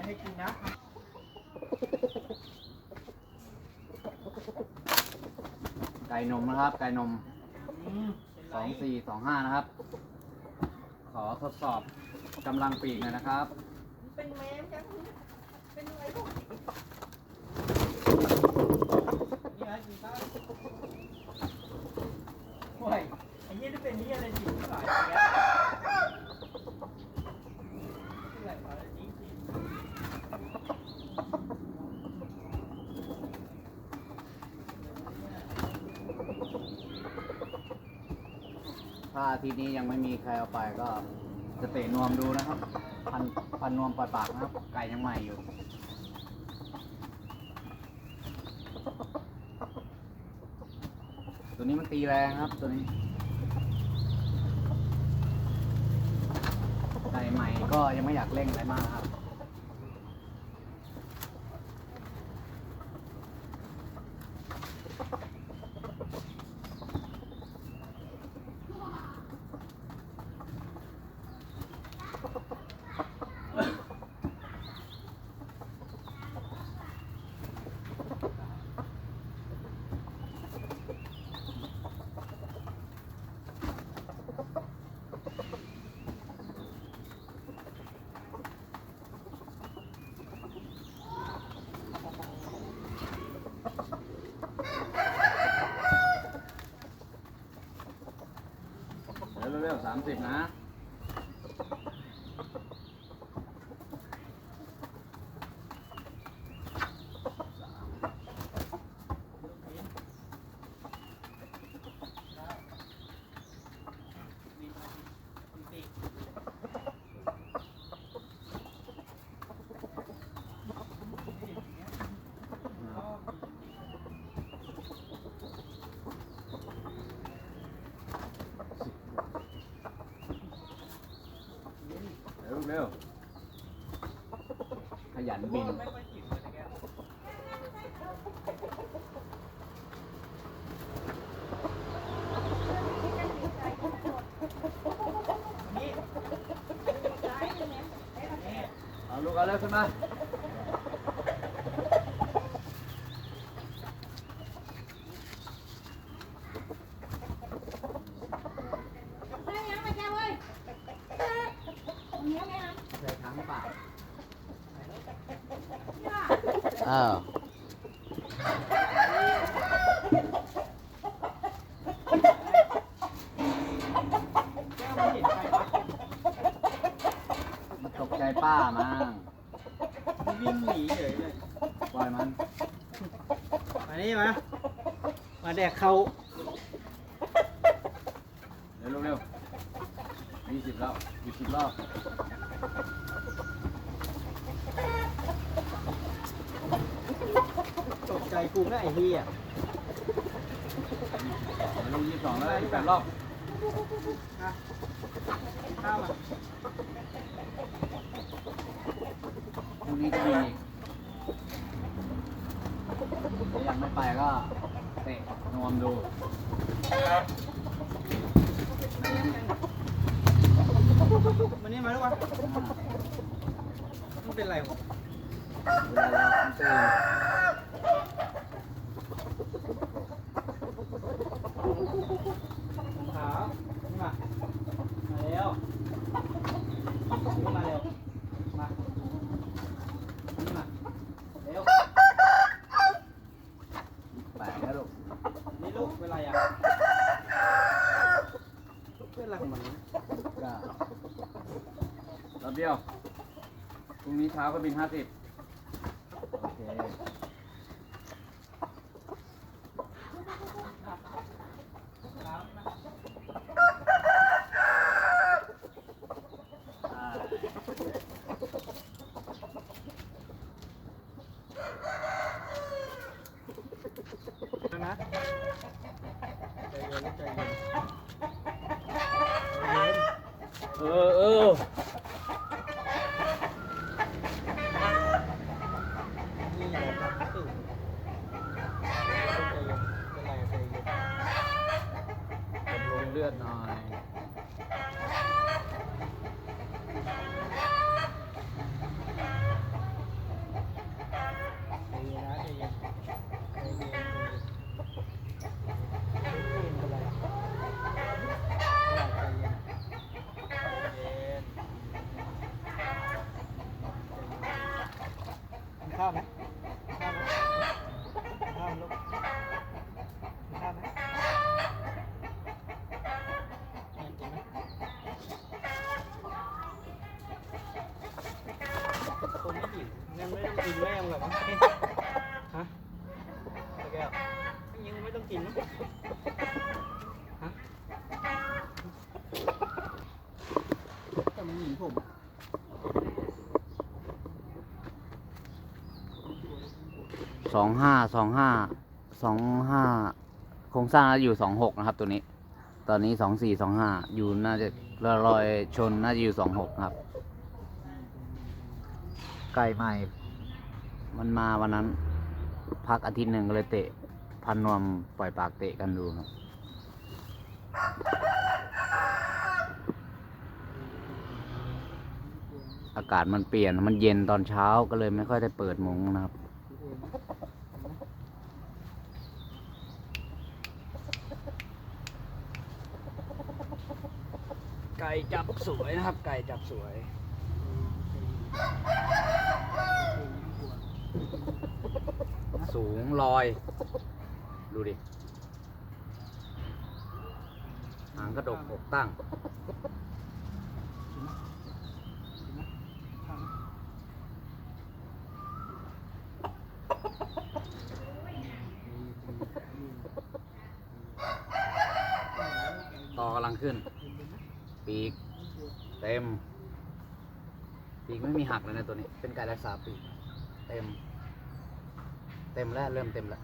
ไม่ให้กินนะ ไก่นมนะครับ ไก่นมอืมสองสี่สองห้านะครับ ขอทดสอบกำลังปีกหน่อยนะครับ เป็นแมวจังเป็นอะไรพวกนี้นี่ไงกินข้าวโอ้ยไอ้เหี้ยนี่เป็นนี่อะไรจิ๋วหลายอย่างเงี้ยนี่แหละอะไรจริงจริง ถ้าอาทีนี้ยังไม่มีใครเอาไปก็จะเตะนวมดูนะครับ พันพันนวมปล่อยปากนะครับ ไก่ยังใหม่อยู่ ตัวนี้มันตีแรงครับตัวนี้ ไก่ใหม่ก็ยังไม่อยากเร่งอะไรมากครับามสิบนะ เร็วขยันบินไม่ค่อยจิ๋วเลยนะนี่ร้ายเลยเนี่ยนี่เอาลูกเอาเร็วขึ้นมา ได้ยังมาแกเว้ยเนี้ยไงนะ ใส่ถังเปล่า ย่า อ้าวแก้วไม่เห็นใครวะมันตกใจป้ามั้งมันวิ่งหนีเฉยเลยปล่อยมัน มานี่มา มาแดกเขาเร็วเร็วเร็วยี่สิบรอบยี่สิบรอบ ตกใจกู นะไอ้เหี้ยลงยี่สิบสองแล้วยี่สิบแปดรอบนะข้าวมาพรุ่งนี้ก็มีอีกถ้ายังไม่ไปก็เตะนวมดูมานี่มาลูกวะอ่ามันเป็นไรวะเวลาเราตื่น ขาวนี่มา มาเร็วนี่มาเร็ว มา นี่มา เร็ว แปดแล้วลูก นี่ลูกเป็นไรอะเป็นอะไรของมันเนี่ย ก็รอบเดี ยวพรุ่งนี้เช้าก็บินห้าสิบโอเคอ่านะใจเย็นใจเย็นใจเย็นเออเออ at 9. กินแม่มึงหรอกมั้งฮะตะแก้วยังไม่ต้องกินมั้งฮะแต่มันหนีผมสองห้าสองห้าสองห้าโครงสร้างน่าจะอยู่สองหกนะครับ ตัวนี้ ตอนนี้สองสี่สองห้าอยู่น่าจะรอยชนน่าจะอยู่สองหกครับ ไก่ใหม่ มันมาวันนั้น พักอาทิตย์หนึ่งก็เลยเตะ พันนวมปล่อยปากเตะกันดูครับอากาศมันเปลี่ยนมันเย็นตอนเช้าก็เลยไม่ค่อยได้เปิดมุ้งนะครับ ไก่จับสวยนะครับ ไก่จับสวย สูงลอย ดูดิ หางกระดกอกตั้ง ต่อกำลังขึ้น ปีก เต็ม ปีกไม่มีหักเลยนะตัวนี้ เป็นไก่รักษาปีก เต็ม เต็มแล้วเริ่มเต็มแล้ว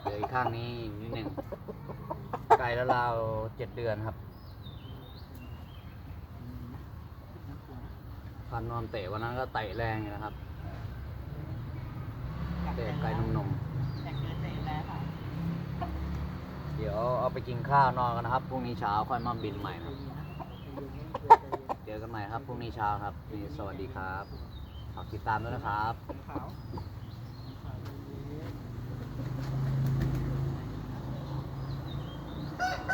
เหลืออีกข้างนี้นิดหนึ่งไก่แล้วราวเจ็ดเดือนครับพันนอนเตะวันนั้นก็เตะแรงอยู่นะครับเตะไก่นมๆเดี๋ยวเอาไปกินข้าวนอนกันนะครับพรุ่งนี้เช้าค่อยมาบินใหม่นะครับเจอกันใหม่ครับพรุ่งนี้เช้าครับนี่สวัสดีครับฝากติดตามด้วยนะครับ Ha ha!